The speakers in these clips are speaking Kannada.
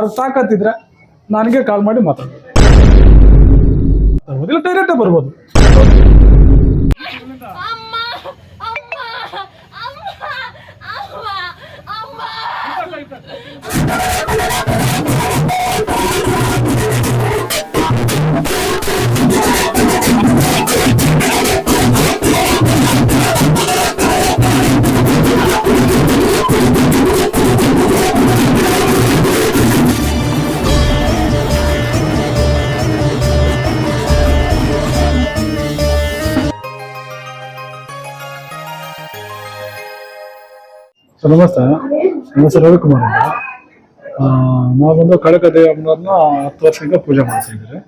ಅವ್ರಿಗೆ ತಾಕತ್ತಿದ್ರೆ ನನಗೆ ಕಾಲ್ ಮಾಡಿ ಮಾತಾಡ್ಬೋದು ಇಲ್ಲ ಡೈರೆಕ್ಟೇ ಬರ್ಬೋದು. ನಮಸ್ತೆ ನನ್ನ ಹೆಸರು ರವಿಕುಮಾರ್ ಅಂತ. ಆ, ನಾವು ಬಂದು ಕಳಕದೆ ಅಮ್ಮನವ್ರನ್ನ ಹತ್ತು ವರ್ಷದಿಂದ ಪೂಜೆ ಮಾಡ್ತಾ ಇದ್ದೀವಿ.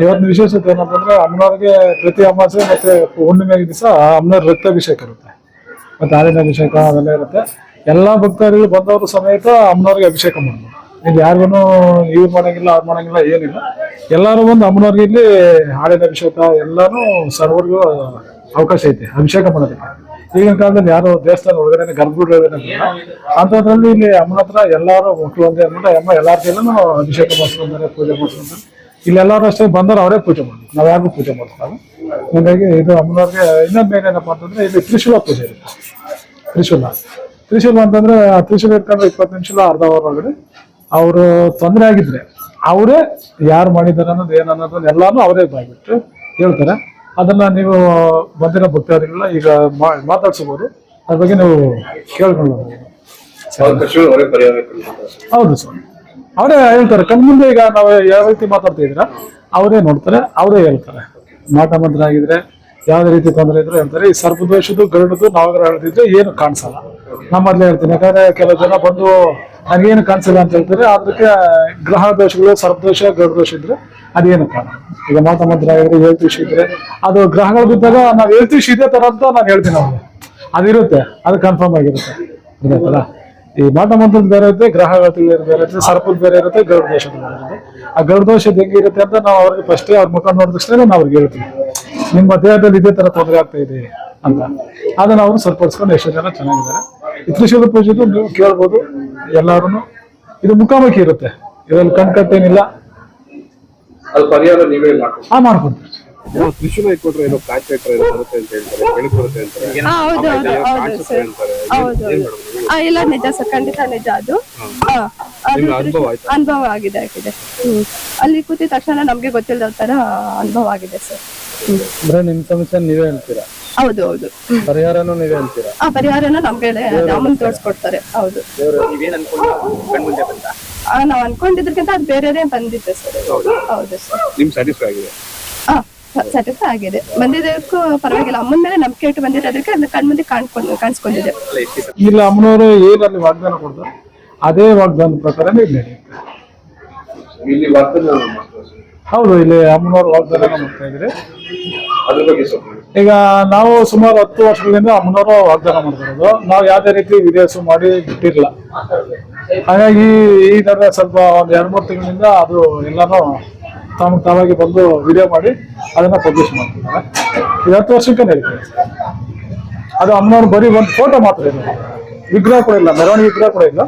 ಇವತ್ತಿನ ವಿಶೇಷತೆ ಏನಂತಂದ್ರೆ ಅಮ್ಮನವ್ರಿಗೆ ಪ್ರತಿ ಅಮಾವಾಸ್ಯೆ ಮತ್ತೆ ಹುಣ್ಣಿಮೆ ದಿವಸ ಅಮ್ಮನವ್ರ ರಕ್ತಾಭಿಷೇಕ ಇರುತ್ತೆ. ಮತ್ತೆ ಹಾಲಿನ ಅಭಿಷೇಕ ಅದೆಲ್ಲ ಇರುತ್ತೆ. ಎಲ್ಲಾ ಭಕ್ತರಿಗೆ ಬಂದವರು ಸಮೇತ ಅಮ್ಮನವ್ರಿಗೆ ಅಭಿಷೇಕ ಮಾಡ್ಬೋದು. ಇಲ್ಲಿ ಯಾರಿಗೂ ಇವ್ರು ಮಾಡಂಗಿಲ್ಲ ಅವ್ರು ಮಾಡಂಗಿಲ್ಲ ಏನಿಲ್ಲ. ಎಲ್ಲರೂ ಬಂದು ಅಮ್ಮನವ್ರಿಗೆ ಇಲ್ಲಿ ಹಾಲಿನ ಅಭಿಷೇಕ ಎಲ್ಲಾನು ಸರ್ವರಿಗೂ ಅವಕಾಶ ಐತೆ ಅಭಿಷೇಕ ಮಾಡೋದಕ್ಕೆ. ಈಗಿನ ಕಾಲದಲ್ಲಿ ಯಾರು ದೇವಸ್ಥಾನ ಒಳಗಡೆ ಗರ್ಭಗುಡಿ ಅಂಥದ್ರಲ್ಲಿ ಇಲ್ಲಿ ಅಮ್ಮನ ಹತ್ರ ಎಲ್ಲಾರು ಮಕ್ಕಳು ಅಂತ ಅಂದ್ಬಿಟ್ಟು, ಅಮ್ಮ ಎಲ್ಲಾರ ಕೈಲೂ ಅಭಿಷೇಕ ಮಾಡಿಸ್ಕೊಂತಾರೆ ಪೂಜೆ ಮಾಡಿಸ್ಕೊಂತಾರೆ ಇಲ್ಲಿ ಎಲ್ಲರೂ ಅಷ್ಟೇ ಬಂದರೆ ಅವರೇ ಪೂಜೆ ಮಾಡ್ತಾರೆ. ನಾವು ಯಾರಿಗೂ ಪೂಜೆ ಮಾಡ್ತಾರೆ ಹಾಗಾಗಿ ಇದು ಅಮ್ಮನವ್ರಿಗೆ ಇನ್ನೊಂದು ಮೇನ್ ಏನಪ್ಪ ಅಂತಂದ್ರೆ ಇಲ್ಲಿ ತ್ರಿಶೂಲ ಪೂಜೆ ಇರುತ್ತೆ. ತ್ರಿಶೂಲ. ತ್ರಿಶೂಲ ಅಂತಂದ್ರೆ ಆ ತ್ರಿಶೂಲ ಇಟ್ಕೊಂಡ್ರೆ ಇಪ್ಪತ್ತು ನಿಮಿಷ ಅರ್ಧ ಅವರ್ ಒಳಗಡೆ ಅವರು ತೊಂದರೆ ಆಗಿದ್ರೆ, ಅವರೇ ಯಾರು ಮಾಡಿದ್ದಾರೆ ಅನ್ನೋದು, ಏನು ಅನ್ನೋದನ್ನ ಎಲ್ಲಾನು ಅವರೇ ಬಾಯ್ಬಿಟ್ಟು ಹೇಳ್ತಾರೆ. ಅದನ್ನ ನೀವು ಬಂದಿರೋ ಭಕ್ತಾದಿಗಳನ್ನ ಈಗ ಮಾ- ಮಾತಾಡ್ಸ್ಬೋದು. ಅದ್ರ ಬಗ್ಗೆ ನೀವು ಕೇಳ್ಕೊಳ್ಳಬಹುದು ಕಂಡುಹಿಡಿತಾರೆ. ಹೌದು ಸರ್. ಅವರೇ ಹೇಳ್ತಾರೆ ಕಣ್ಮುಂದೆ ಈಗ ನಾವು ಯಾವ ರೀತಿ ಮಾತಾಡ್ತಾ ಇದ್ರ ಅವರೇ ನೋಡ್ತಾರೆ ಅವರೇ ಹೇಳ್ತಾರೆ. ಮಾಟ ಮಂತ್ರ ಆಗಿದ್ರೆ ಯಾವ್ದೇ ರೀತಿ ತೊಂದರೆ ಇದ್ರೆ ಹೇಳ್ತಾರೆ ಈ ಸರ್ಪದೋಷದ್ದು ಗರುಡದ್ದು ನಾವಾಗ ಹೇಳ್ತಿದ್ರೆ ಏನು ಕಾಣಿಸಲ್ಲ. ನಮ್ಮದ್ಲೇ ಹೇಳ್ತೀನಿ, ಯಾಕಂದ್ರೆ ಕೆಲವು ಜನ ಬಂದು ನನಗೇನು ಕಾಣಿಸಿಲ್ಲ ಅಂತ ಹೇಳ್ತಾರೆ. ಅದಕ್ಕೆ ಗ್ರಹ ದೋಷಗಳು ಗರುಡ ದೋಷ ಇದ್ರೆ ಅದೇನು ಕಾರಣ? ಈಗ ಮಾತಾ ಮಂತ್ರ ಆಗಿದ್ರೆ ಹೇಳ್ತೀವಿ ಇದ್ರೆ, ಅದು ಗ್ರಹಗಳು ಬಿದ್ದಾಗ ನಾವು ಹೇಳ್ತೀವಿ ಇದೇ ತರ ಅಂತ ನಾನು ಹೇಳ್ತೀನಿ ಅವ್ರಿಗೆ. ಅದಿರುತ್ತೆ ಅದು ಕನ್ಫರ್ಮ್ ಆಗಿರುತ್ತೆ. ಗೊತ್ತಾಯ್ತಲ್ಲ ಈ ಮಾತಾ ಮಂತ್ರದ ಬೇರೆ ಇರುತ್ತೆ, ಗ್ರಹಗಳ ಬೇರೆ ಇರುತ್ತೆ, ಸರ್ಪದ ಬೇರೆ ಇರುತ್ತೆ, ಗರುಡ ದೋಷದ ಬೇರೆ ಇರುತ್ತೆ. ಆ ಗರುಡ ದೋಷದ ಹೆಂಗೆ ಇರುತ್ತೆ ಅಂತ ನಾವು ಅವ್ರಿಗೆ ಫಸ್ಟ್ ಅವ್ರ ಮುಖ ನೋಡಿದ ತಕ್ಷಣ ನಾವು ಅವ್ರಿಗೆ ಹೇಳ್ತೀವಿ. ನಿಮ್ಮ ದೇಹದಲ್ಲಿ ಇದೇ ತರ ತೊಂದರೆ ಆಗ್ತಾ ಇದೆ ಅಂತ. ಅದನ್ನ ಅವರು ಸರಿಪಡಿಸ್ಕೊಂಡು ಎಷ್ಟೋ ಜನ ಚೆನ್ನಾಗಿದ್ದಾರೆ. ಈ ತ್ರಿಶೂಲ ಪೂಜೆದು ನೀವು ಕೇಳ್ಬೋದು ಎಲ್ಲಾರು ಇದು ಮುಖಾಮುಖಿ ಇರುತ್ತೆ. ಇದ್ರಲ್ಲಿ ಕಣ್ಕಟ್ಟೇನಿಲ್ಲ. ಅದು ಪರಿಹಾರ ನೀವೇ ಮಾಡ್ಕೊಂಡು ಆ ಮಾಡ್ಕೊಡ್ತೀವಿ. ತ್ರಿಶೂಲ ಇಟ್ಕೊಟ್ರೆ ಏನೋ ಕಾಚ್ ಇಟ್ರೆ ಏನೋ ಬರುತ್ತೆ ಅಂತ ಹೇಳ್ತಾರೆ ಬೆಳಕು ಬರುತ್ತೆ ಅಂತಾರೆ ಹಾ, ಹೌದು ಹೌದು ಹೌದು ಸರ್. ಹೌದು ಏನ್ ಹೌದು. ಮಾಡೋದು? ಆ, ಇಲ್ಲ ನಿಜ ಸರ್ ಖಂಡಿತ ನಿಜ ಅದು. ಹಾ, ಅನುಭವ ಆಗಿದೆ ಆಗಿದೆ. ಹ್ಮ್. ಅಲ್ಲಿ ಕೂತಿದ ತಕ್ಷಣ ನಮ್ಗೆ ಗೊತ್ತಿಲ್ಲದ ತರ ಅನುಭವ ಆಗಿದೆ ಸರ್. ಅಂದ್ರೆ ನಿಮ್ ಸಮಸ್ಯೆ ನೀವೇ ಹೇಳ್ತೀರಾ? ಹೌದು ಹೌದು. ಪರಿಹಾರನೂ ನೀವೇ ಹೇಳ್ತೀರಾ? ಆ ಪರಿಹಾರನ ನಮ್ಗೆ ಅಮ್ಮನ್ ತೋರಿಸ್ಕೊಡ್ತಾರೆ ಹೌದು. ಆ, ನಾವ್ ಅನ್ಕೊಂಡಿದ್ರಕ್ಕಿಂತ ಅದು ಬೇರೆದೇ ಬಂದಿದೆ ಸರ್. ಹೌದು? ಸರ್. ನಿಮ್ ಸ್ಯಾಟಿಸ್ಫೈ ಆಗಿದೆ? ಹಾ ಸ್ಯಾಟಿಸ್ಫೈ ಆಗಿದೆ. ಬಂದಿದ್ದಕ್ಕೂ ಪರವಾಗಿಲ್ಲ. ಅಮ್ಮನ ಮೇಲೆ ನಂಬಿಕೆ ಇಟ್ಟು ಬಂದಿರೋದಕ್ಕೆ ಅದು ಕಣ್ಮುಂದೆ ಕಾಣ್ಕೊಂಡು ಕಾಣಿಸ್ಕೊಂಡಿದೆ. ಇಲ್ಲ ಅಮ್ಮನವರು ಏನಲ್ಲಿ ವಾಗ್ದಾನ ಕೊಡ್ತಾರೆ? ಅದೇ ವಾಗ್ದಾನ ಪ್ರಕಾರ ಇಲ್ಲಿ ನಡೆಯುತ್ತೆ. ಇಲ್ಲಿ ಸರ್. ಹೌದು ಇಲ್ಲಿ ಅಮ್ಮನವರು ವಾಗ್ದಾನ ಮಾಡ್ತಾ ಇದ್ರಿ ಈಗ ನಾವು ಸುಮಾರು ಹತ್ತು ವರ್ಷಗಳಿಂದ ಅಮ್ಮನವರು ವಾಗ್ದಾನ ಮಾಡ್ತಿರೋದು. ನಾವು ಯಾವುದೇ ರೀತಿ ವಿದೇಶ ಮಾಡಿ ಬಿಟ್ಟಿರಲಿಲ್ಲ ಹಾಗಾಗಿ ಈ ಥರ ಸ್ವಲ್ಪ ಒಂದ್ ಎರಡ್ ಮೂರು ತಿಂಗಳಿಂದ ಅದು ಎಲ್ಲಾನು ತಮಗೆ ತಾವಾಗಿ ಬಂದು ವಿಡಿಯೋ ಮಾಡಿ ಅದನ್ನ ಪಬ್ಲಿಷ್ ಮಾಡ್ತಿದ್ದಾರೆ. ಇದು ಹತ್ತು ವರ್ಷಕ್ಕೆ ನಡೀತದೆ ಅದು ಅಮ್ಮನವ್ರು ಬರೀ ಒಂದು ಫೋಟೋ ಮಾತ್ರ ಇಲ್ಲ ವಿಗ್ರಹ ಕೂಡ ಇಲ್ಲ, ಮೆರವಣಿಗೆ ವಿಗ್ರಹ ಕೂಡ ಇಲ್ಲ.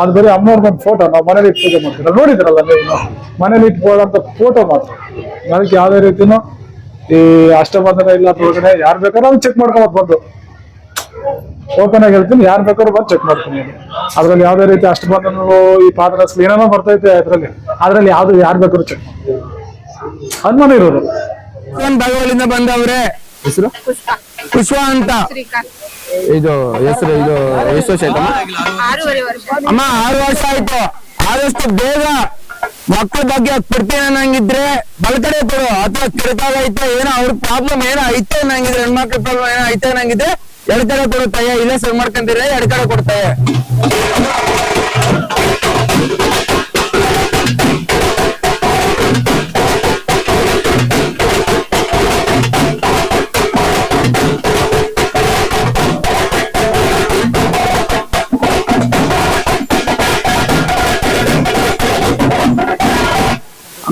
ಅದು ಬರೀ ಅಮ್ಮನವ್ರ ಒಂದು ಫೋಟೋ, ನಾವು ಮನೇಲಿ ಪೂಜೆ ಮಾಡ್ತೀರ ನೋಡಿದ್ರಲ್ಲ ನೀವು? ಮನೇಲಿ ಇಟ್ಕೊಳ್ಳೋಂಥ ಫೋಟೋ ಮಾತ್ರ. ಅದಕ್ಕೆ ಯಾವುದೇ ರೀತಿನೂ ಈ ಅಷ್ಟಬಂಧನ ಇಲ್ಲ ಒಳಗಡೆ ಯಾರು ಬೇಕಾದ್ರೂ ಚೆಕ್ ಮಾಡ್ಕೊಬೋದು ಬಂದು. ಓಪನ್ ಆಗಿ ಹೇಳ್ತೀನಿ ಯಾರು ಬೇಕಾದ್ರೂ ಬಂದು ಚೆಕ್ ಮಾಡ್ತೀನಿ ಅದ್ರಲ್ಲಿ ಯಾವ್ದೇ ರೀತಿ ಅಷ್ಟಬಂಧನಗಳು ಈ ಪಾತ್ರ ಏನೇನೋ ಬರ್ತೈತೆ ಅದ್ರಲ್ಲಿ. ಅದ್ರಲ್ಲಿ ಯಾವ್ದು ಯಾರು ಬೇಕಾದ್ರೂ ಚೆಕ್ ಅನುಮಾನ ಇರೋದು ಭಾಗಗಳಿಂದ ಬಂದವ್ರೆ. ಹೆಸರು? ಪುಷ್ಪ. ಅಂತ. ಇದು ಹೆಸರು ಇದು ಎಷ್ಟು ವರ್ಷ ಆಯ್ತಮ್ಮ? ಅಮ್ಮ ಆರು ವರ್ಷ ಆಯ್ತು. ಆದಷ್ಟು ಬೇಗ ಮಕ್ಕಳ ಬಗ್ಗೆ ಕೊಡ್ತೀನಿ ಅನ್ನಂಗಿದ್ರೆ ಬಲಕಡೆ ಕೊಡು ಅಥವಾ ಕೆಡಕಾಗೈತೆ ಏನೋ ಅವ್ರ ಪ್ರಾಬ್ಲಮ್ ಏನೋ ಐತೆ ಅನ್ನಂಗಿದ್ರೆ, ಹೆಣ್ಮಕ್ಳ ಪ್ರಾಬ್ಲಮ್ ಏನೋ ಐತೆ ಅನ್ನಂಗಿದ್ರೆ ಎರಡ್ ಕಡೆ ಕೊಡುತ್ತಾಯ ಇಲ್ಲೇ ಸರಿ ಮಾಡ್ಕೊಂತೀರ ಎರಡ್ ಕಡೆ ಕೊಡ್ತಾಯ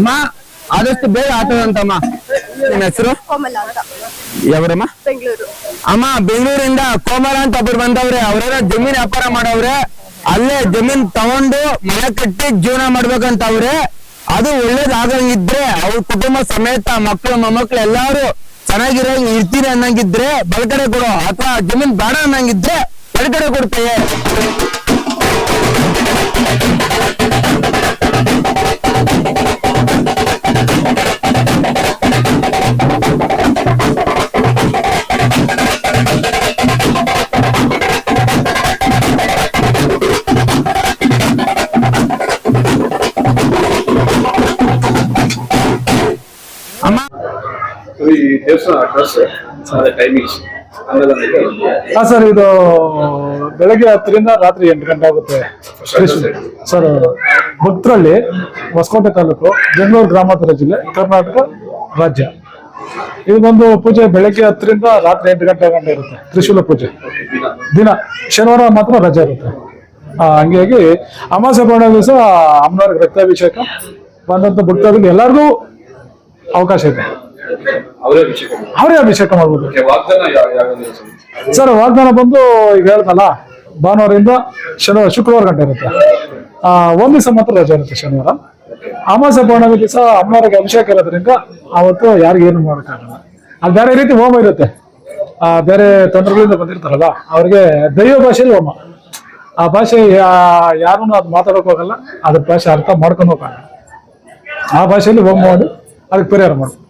ಅಮ್ಮ ಆದಷ್ಟು ಬೇಗ ಆಟದಂತಮ್ಮ. ನಿನ್ನ ಹೆಸರು? ಕೋಮಲ ಅಂತ. ಯಾವರಮ್ಮ? ಬೆಂಗಳೂರು. ಅಮ್ಮ ಬೆಂಗಳೂರಿಂದ ಕೋಮಲ ಅಂತ ಒಬ್ರು ಬಂದವ್ರೆ ಅವ್ರೆಲ್ಲ ಜಮೀನ್ ವ್ಯಾಪಾರ ಮಾಡವ್ರೆ. ಅಲ್ಲೇ ಜಮೀನ್ ತಗೊಂಡು ಮನೆ ಕಟ್ಟಿ ಜೀವನ ಮಾಡ್ಬೇಕಂತ ಅವ್ರೆ ಅದು ಒಳ್ಳೇದಾಗಂಗಿದ್ರೆ ಅವ್ರ ಕುಟುಂಬ ಸಮೇತ ಮಕ್ಕಳು ಮೊಮ್ಮಕ್ಳು ಎಲ್ಲಾರು ಚೆನ್ನಾಗಿರೋ ಇರ್ತೀರಿ ಅನ್ನಂಗಿದ್ರೆ ಬಲ್ಕಡೆ ಕೊಡು ಅಥವಾ ಜಮೀನ್ ಬೇಡ ಅನ್ನಂಗಿದ್ರೆ ಬಲ್ಕಡೆ ಕೊಡ್ತೇವೆ ಹಾ ಸರ್ ಇದು ಬೆಳಗ್ಗೆ ಹತ್ತರಿಂದ ರಾತ್ರಿ ಎಂಟು ಗಂಟೆ ಆಗುತ್ತೆ. ಸರ್. ಭಕ್ತರಳ್ಳಿ ಹೊಸಕೋಟೆ ತಾಲೂಕು ಬೆಂಗಳೂರು ಗ್ರಾಮಾಂತರ ಜಿಲ್ಲೆ ಕರ್ನಾಟಕ ರಾಜ್ಯ. ಇದು ಬಂದು ಪೂಜೆ ಬೆಳಗ್ಗೆ ಹತ್ತರಿಂದ ರಾತ್ರಿ ಎಂಟು ಗಂಟೆ ಗಂಟೆ ಇರುತ್ತೆ. ತ್ರಿಶೂಲ ಪೂಜೆ. ದಿನ ಶನಿವಾರ ಮಾತ್ರ ರಜೆ ಇರುತ್ತೆ. ಹಂಗಾಗಿ ಅಮಾವಾಸ್ಯೆ ಪೌರ್ಣ ದಿವಸ ಅಮ್ಮನವ್ರಿಗೆ ರಕ್ತಾಭಿಷೇಕ ಬಂದಂತ ಭಕ್ತರಿಗೆ ಎಲ್ಲರಿಗೂ ಅವಕಾಶ ಇದೆ. ಅವರೇ ಅಭಿಷೇಕ. ಅವರೇ ಅಭಿಷೇಕ ಮಾಡ್ಬೋದು? ಸರ್ ವಾಗ್ದಾನ ಬಂದು ಈಗ ಹೇಳ್ದಲ್ಲ ಭಾನುವಾರದಿಂದ ಶನಿವಾರ ಶುಕ್ರವಾರ ಗಂಟೆ ಇರುತ್ತೆ. ಆ, ಒಂದ್ ದಿವಸ ಮಾತ್ರ ರಜೆ ಇರುತ್ತೆ ಶನಿವಾರ. ಅಮಾವಾಸ್ಯ ಪೌರ್ಣಮಿ ದಿವಸ ಅಮ್ಮನವರಿಗೆ ಅಭಿಷೇಕ ಇರೋದ್ರಿಂದ ಅವತ್ತು ಯಾರಿಗೂ ಏನು ಮಾಡೋಕ್ಕಾಗಲ್ಲ. ಅದು ಬೇರೆ ರೀತಿ ಹೋಮ ಇರುತ್ತೆ. ಆ, ಬೇರೆ ತೊಂದರೆಗಳಿಂದ ಬಂದಿರ್ತಾರಲ್ಲ ಅವ್ರಿಗೆ ದೈವ ಭಾಷೆಯಲ್ಲಿ ಹೋಮ. ಆ ಭಾಷೆ ಯಾರು ಅದು ಮಾತಾಡೋಕೆ ಹೋಗಲ್ಲ. ಅದ್ರ ಭಾಷೆ ಅರ್ಥ ಮಾಡ್ಕೊಂಡು ಹೋಗಲ್ಲ. ಆ ಭಾಷೆಯಲ್ಲಿ ಹೋಮ ಮಾಡಿ ಅದಕ್ಕೆ ಪರಿಹಾರ ಮಾಡ್ಬೇಕು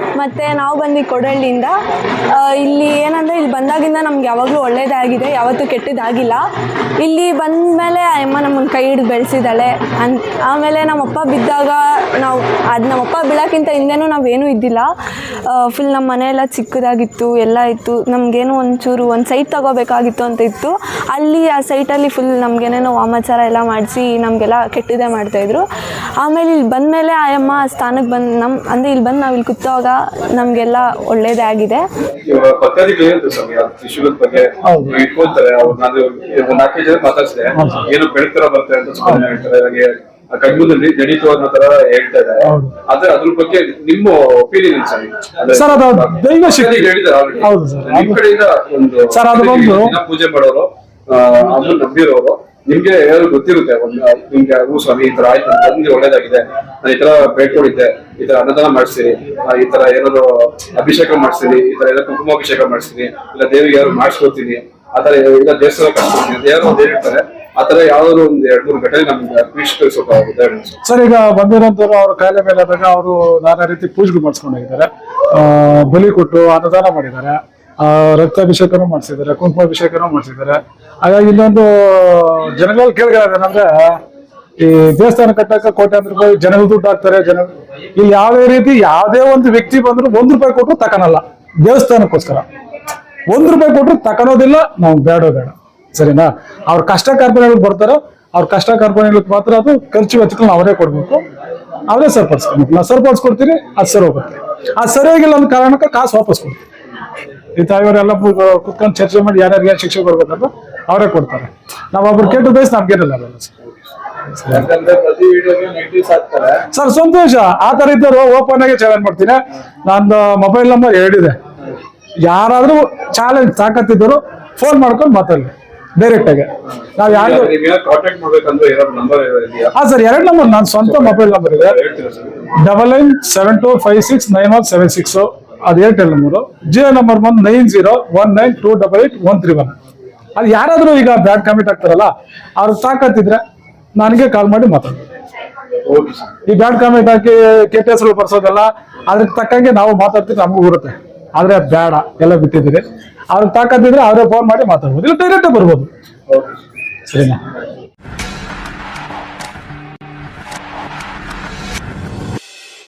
ಮತ್ತು ನಾವು ಬಂದು ಕೊಡಳ್ಳಿಯಿಂದ. ಇಲ್ಲಿ ಏನಂದರೆ ಇಲ್ಲಿ ಬಂದಾಗಿಂದ ನಮ್ಗೆ ಯಾವಾಗಲೂ ಒಳ್ಳೆಯದಾಗಿದೆ ಯಾವತ್ತೂ ಕೆಟ್ಟದಾಗಿಲ್ಲ. ಇಲ್ಲಿ ಬಂದ ಮೇಲೆ ಅಮ್ಮ ನಮ್ಮನ್ನು ಕೈ ಹಿಡಿದು ಬೆಳೆಸಿದ್ದಾಳೆ. ಅನ್, ಆಮೇಲೆ ನಮ್ಮಪ್ಪ ಬಿದ್ದಾಗ ನಾವು, ಅದು ನಮ್ಮಪ್ಪ ಬೀಳೋಕ್ಕಿಂತ ಹಿಂದೆನೂ ನಾವೇನೂ ಇದ್ದಿಲ್ಲ. ಫುಲ್ ನಮ್ಮ ಮನೆಯೆಲ್ಲ ಚಿಕ್ಕದಾಗಿತ್ತು, ಎಲ್ಲ ಇತ್ತು. ನಮಗೇನು ಒಂಚೂರು ಒಂದು ಸೈಟ್ ತಗೋಬೇಕಾಗಿತ್ತು ಅಂತ ಇತ್ತು. ಅಲ್ಲಿ ಆ ಸೈಟಲ್ಲಿ ಫುಲ್ ನಮಗೇನೇನೋ ವಾಮಾಚಾರ ಎಲ್ಲ ಮಾಡಿಸಿ ನಮಗೆಲ್ಲ ಕೆಟ್ಟದೇ ಮಾಡ್ತಾಯಿದ್ರು ಆಮೇಲೆ ಇಲ್ಲಿ ಬಂದಮೇಲೆ ಅಮ್ಮ ಸ್ಥಾನಕ್ಕೆ ಬಂದು ನಮ್ಮ ಅಂದರೆ ಇಲ್ಲಿ ಬಂದು ನಾವು ಇಲ್ಲಿ ಕೂತಾಗ ನಮಗೆಲ್ಲ ಒಳ್ಳೇದೇ ಆಗಿದೆ ಕಣ್ಮುಂದಲ್ಲಿ ನಡೀತು ಅನ್ನೋ ತರ ಹೇಳ್ತಾ ಇದ್ದಾರೆ. ಹೌದು. ಆದ್ರೆ ಅದ್ರ ಬಗ್ಗೆ ನಿಮ್ಮ ಒಪಿನಿಯನ್ ಸರ್, ಅದು ದೈವ ಶಕ್ತಿ. ಹೇಳಿದ್ದಾರೆ ಹೌದು ಸರ್. ನಿಮ್ ಕಡೆಯಿಂದ ಒಂದು ಸರ್, ಅದು ಬಂದು- ದಿನ ಪೂಜೆ ಮಾಡೋರು ನಂಬಿರೋರು ನಿಮ್ಗೆ ಏನಾದ್ರು ಗೊತ್ತಿರುತ್ತೆ? ಒಂದು ನಿಮ್ಗೆ ಹೂ ಸ್ವಾಮಿ ಈ ತರ ಆಯ್ತು ನಮ್ಗೆ ಒಳ್ಳೇದಾಗಿದೆ. ನಾನು ಈ ತರ ಬೇಡ್ಕೊಂಡಿದ್ದೆ ಈ ತರ ಅನ್ನದಾನ ಮಾಡಿಸ್ತೀನಿ. ಆ, ಈ ತರ ಏನಾದ್ರು ಅಭಿಷೇಕ ಮಾಡಿಸ್ತೀನಿ. ಈ ತರ ಏನಾದ್ರು ಕುಟುಂಬಾಭಿಷೇಕ ಮಾಡಿಸ್ತೀನಿ. ಇಲ್ಲ ದೇವಿಗೆ ಯಾರು ಮಾಡಿಸ್ಕೊಡ್ತೀನಿ. ಆತರ ತರ ಇಲ್ಲ ದೇವಸ್ಥಾನ ಕಟ್ಸ್ಕೊಡ್ತೀನಿ. ಅಂತ ಯಾರು ಒಂದು ಹೇಳಿರ್ತಾರೆ ಆತರ ತರ ಯಾವ್ದಾದ್ರು ಒಂದ್ ಎರಡ್ ಮೂರು ಘಟನೆ ನಮ್ಗೆ ಸ್ವಲ್ಪ ಸರ್. ಈಗ ಬಂದಿರೋಂಥವ್ರು ಅವ್ರ ಕಾಯಿಲೆ ಮೇಲೆ ಆದಾಗ ಅವರು ನಾನಾ ರೀತಿ ಪೂಜೆಗಳು ಮಾಡಿಸ್ಕೊಂಡಿದ್ದಾರೆ. ಬಲಿ ಕೊಟ್ಟು ಅನ್ನದಾನ ಮಾಡಿದ್ದಾರೆ. ರಕ್ತಾಭಿಷೇಕನೂ ಮಾಡಿಸಿದ್ದಾರೆ, ಕುಂಕುಮಾಭಿಷೇಕನೂ ಮಾಡಿಸಿದ್ದಾರೆ. ಹಾಗಾಗಿ ಇನ್ನೊಂದು ಜನಗಳಲ್ಲಿ ಏನಂದ್ರೆ, ಈ ದೇವಸ್ಥಾನ ಕಟ್ಟಕ್ಕೆ ಕೋಟ್ಯಾಂತರ ರೂಪಾಯಿ ಜನಗಳು ದುಡ್ಡು ಹಾಕ್ತಾರೆ ಜನ ಇಲ್ಲಿ ಯಾವುದೇ ರೀತಿ ಯಾವುದೇ ಒಂದು ವ್ಯಕ್ತಿ ಬಂದ್ರು ಒಂದ್ ರೂಪಾಯಿ ಕೊಟ್ಟರು ತಕನಲ್ಲ, ದೇವಸ್ಥಾನಕ್ಕೋಸ್ಕರ. ಒಂದ್ ರೂಪಾಯಿ ಕೊಟ್ಟರು ತಕನೋದಿಲ್ಲ, ನಾವು ಬೇಡ ಬೇಡ. ಸರಿನಾ? ಅವ್ರ ಕಷ್ಟ ಕಾರ್ಪಣ್ಯಗಳು ಬರ್ತಾರೋ, ಅವ್ರ ಕಷ್ಟ ಕಾರ್ಪಣ್ಯಗಳಿಗೆ ಮಾತ್ರ ಅದು ಖರ್ಚು ವೆಚ್ಚಗಳನ್ನ ಅವರೇ ಕೊಡ್ಬೇಕು. ಅವರೇ ಸರಿಪಡಿಸ್ಕೊಬೇಕು. ನಾವು ಸರಿಪಡಿಸ್ಕೊಡ್ತೀನಿ, ಅದು ಸರಿ ಹೋಗುತ್ತೆ. ಅದು ಸರಿಯಾಗಿಲ್ಲ ಅನ್ನೋ ಕಾರಣಕ್ಕೆ ಕಾಸು ವಾಪಸ್ ಕೊಡ್ತೀವಿ. ಈ ತಾಯಿಯವರೆಲ್ಲ ಕುತ್ಕೊಂಡು ಚರ್ಚೆ ಮಾಡಿ ಯಾರ್ಯಾರು ಏನು ಶಿಕ್ಷೆ ಕೊಡ್ಬೇಕಂತ ಅವರೇ ಕೊಡ್ತಾರೆ. ನಾವು ಒಬ್ರು ಕೆಟ್ಟು ಬೇಸ್ ನಮ್ಗೇನಿಲ್ಲ ಸರ್. ಸಂತೋಷ. ಆ ತರ ಇದ್ದರು ಓಪನ್ ಆಗಿ ಚಾಲೆಂಜ್ ಮಾಡ್ತೀನಿ. ನಂದು ಮೊಬೈಲ್ ನಂಬರ್ ಎರಡಿದೆ ಯಾರಾದ್ರೂ ಚಾಲೆಂಜ್ ತಾಕತ್ತಿದ್ದರು ಫೋನ್ ಮಾಡ್ಕೊಂಡು ಮಾತಾಡಲಿ. ಡೈರೆಕ್ಟ್ ಆಗಿ. ನಾವ್ ಯಾರು ಹಾ ಸರ್ ಎರಡು ನಂಬರ್ ನನ್ನ ಸ್ವಂತ ಮೊಬೈಲ್ ನಂಬರ್ ಇದೆ. Double nine seven two five six nine one seven six ಅದು ಏರ್ಟೆಲ್ ನಂಬರು ಜಿಯೋ ನಂಬರ್ ಬಂದು nine zero one nine two double eight one three one ಅದು ಯಾರಾದರೂ ಈಗ ಬ್ಯಾಡ್ ಕಮಿಟ್ ಆಗ್ತಾರಲ್ಲ ಅವ್ರು ತಾಕತ್ತಿದ್ರೆ ನನಗೆ ಕಾಲ್ ಮಾಡಿ ಸರ್ ಈ ಬ್ಯಾಡ್ ಕಮಿಟ್ ಹಾಕಿ ಕೆಟ್ಟ ಹೆಸರು ಬರ್ಸೋದಲ್ಲ ಅದಕ್ಕೆ ತಕ್ಕಂಗೆ ನಾವು ಮಾತಾಡ್ತೀವಿ ನಮಗೂ ಬರುತ್ತೆ. ಆದ್ರೆ ಬೇಡ ಎಲ್ಲ ಬಿಟ್ಟಿದ್ದೀರಿ. ಅವ್ರಿಗೆ ತಾಕತ್ತಿದ್ರೆ ಅವರೇ ಫೋನ್ ಮಾಡಿ ಮಾತಾಡ್ಬೋದು ಇಲ್ಲ ಡೈರೆಕ್ಟಾಗಿ ಬರ್ಬೋದು. ಓಕೆ ಸರಿನಾ?